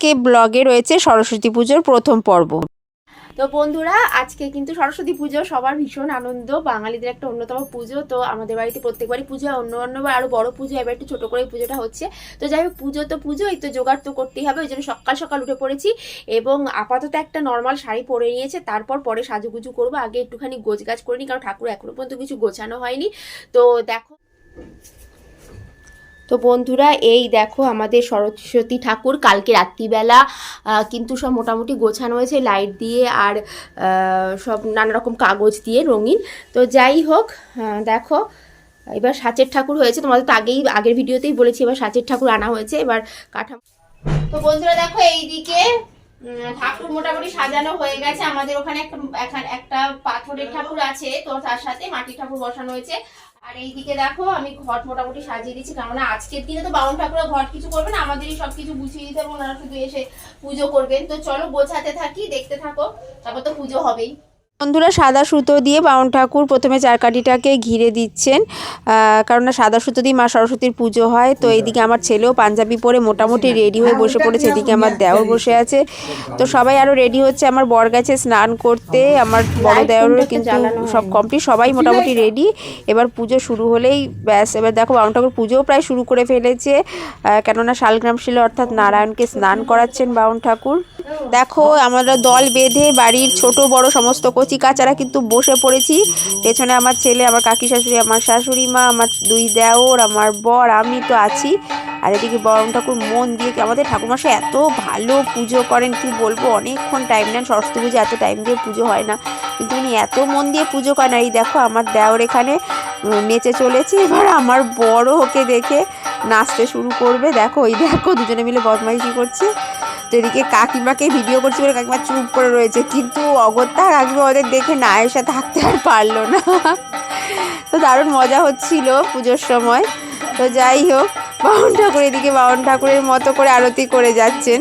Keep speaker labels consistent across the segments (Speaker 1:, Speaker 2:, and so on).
Speaker 1: আজকে ব্লগে রয়েছে সরস্বতী পুজোর প্রথম পর্ব।
Speaker 2: তো বন্ধুরা, আজকে কিন্তু সরস্বতী পুজো, সবার ভীষণ আনন্দ। বাঙালিদের একটা অন্যতম পুজো, তো আমাদের বাড়িতে প্রত্যেকবারই পুজো অন্য অন্যবার আরও বড় পুজো, এবার একটু ছোটো করে পুজোটা হচ্ছে। তো যাই হোক, পুজো তো পুজো এই তো জোগাড় তো করতেই হবে। ওই জন্য সকাল সকাল উঠে পড়েছি এবং আপাতত একটা নর্মাল শাড়ি পরে নিয়েছে। তারপর পরে সাজুগুজু করব। আগে একটুখানি গোছ গাছ করে নিই, কারণ ঠাকুর এখনও পর্যন্ত কিছু গোছানো হয়নি। তো দেখো তো বন্ধুরা, এই দেখো আমাদের সরস্বতী ঠাকুর কালকে রাত্রিবেলা কিন্তু সব মোটামুটি গোছানো হয়েছে লাইট দিয়ে আর সব নানা রকম কাগজ দিয়ে রঙিন। তো যাই হোক দেখো, এবার সাচের ঠাকুর হয়েছে। তোমাদের তো আগেই, আগের ভিডিওতেই বলেছি, এবার সাচের ঠাকুর আনা হয়েছে, এবার কাঠামো তো বন্ধুরা দেখো, এইদিকে ঠাকুর মোটামুটি সাজানো হয়ে গেছে। আমাদের ওখানে একটা পাথরের ঠাকুর আছে, তো তার সাথে মাটির ঠাকুর বসানো হয়েছে। আর এইদিকে দেখো, আমি মোটামুটি সাজিয়ে দিচ্ছি কারণ আজকের দিনে তো কিছু করবে না, আমাদেরই সব কিছু শুধু এসে পুজো করবেন। তো চলো থাকি, দেখতে থাকো, তারপর তো পুজো হবেই।
Speaker 1: বন্ধুরা সাদা সুতো দিয়ে বাউন ঠাকুর প্রথমে চারকাঠিটাকে ঘিরে দিচ্ছেন। কারণ সাদা সুতো দিয়ে মা সরস্বতীর পুজো হয় তো এইদিকে আমার ছেলেও পাঞ্জাবি পরে মোটামুটি রেডি হয়ে বসে পড়েছে এদিকে আমার দেওর বসে আছে। তো সবাই আরও রেডি হচ্ছে আমার বর গেছে স্নান করতে আমার বড়
Speaker 2: কোনটাতে
Speaker 1: কিন্তু সব কমপ্লিট সবাই মোটামুটি রেডি এবার পুজো শুরু হলেই ব্যাস এবার দেখো বাউন ঠাকুর পুজোও প্রায় শুরু করে ফেলেছে। কেননা শালগ্রাম শিলে অর্থাৎ নারায়ণকে স্নান করাচ্ছেন বাউন ঠাকুর। দেখো আমরা দল বেঁধে বাড়ির ছোট বড় সমস্ত কচি কাচারা কিন্তু বসে পড়েছি। পেছনে আমার ছেলে, আমার কাকি শাশুড়ি, আমার শাশুড়ি মা, আমার দুই দেওর, আমার বর, আমি তো আছি। আর এদিকে বরং ঠাকুর মন দিয়ে কি আমাদের ঠাকুরমশাই এত ভালো পুজো করেন কি বলব? অনেকক্ষণ টাইম নেন, সরস্বতী পুজো এত টাইম দিয়ে পুজো হয় না। কিন্তু উনি এত মন দিয়ে পুজো করেন। আর এই দেখো আমার দেওর এখানে নেচে চলেছে। এবার আমার বড় ওকে দেখে নাচতে শুরু করবে। দেখো ওই দেখো, দুজনে মিলে বদমাইশি করছে। তো এদিকে কাকিমাকে ভিডিও করছি বলে কাকিমা চুপ করে রয়েছে। কিন্তু অগত্যা কাকিমা ওদের দেখে না থাকতে আর পারল না। তো দারুণ মজা হচ্ছিল পুজোর সময়। তো যাই হোক বাউন ঠাকুর এদিকে বাউন ঠাকুরের মতো করে আরতি করে যাচ্ছেন।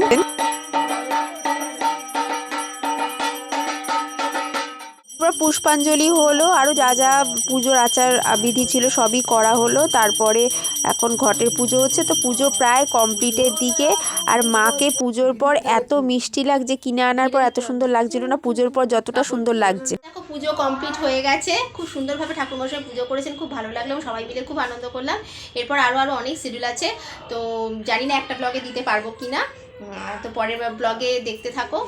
Speaker 1: পুষ্পাঞ্জলি হলো আরও যা যা পুজোর আচার বিধি ছিল সবই করা হলো। তারপরে এখন ঘটের পুজো হচ্ছে, তো পুজো প্রায় কমপ্লিটের দিকে। আর মাকে পুজোর পর এত মিষ্টি লাগছে, কিনে আনার পর এত সুন্দর লাগছিল না, পুজোর পর যতটা সুন্দর লাগছে।
Speaker 2: দেখো, পুজো কমপ্লিট হয়ে গেছে। খুব সুন্দরভাবে ঠাকুরমশাই পুজো করেছেন, খুব ভালো লাগল সবাই মিলে খুব আনন্দ করলাম। এরপর আরও আরও অনেক শিডিউল আছে, তো জানি না একটা ব্লগে দিতে পারব কি না তো পরের ব্লগে দেখতে থাকো।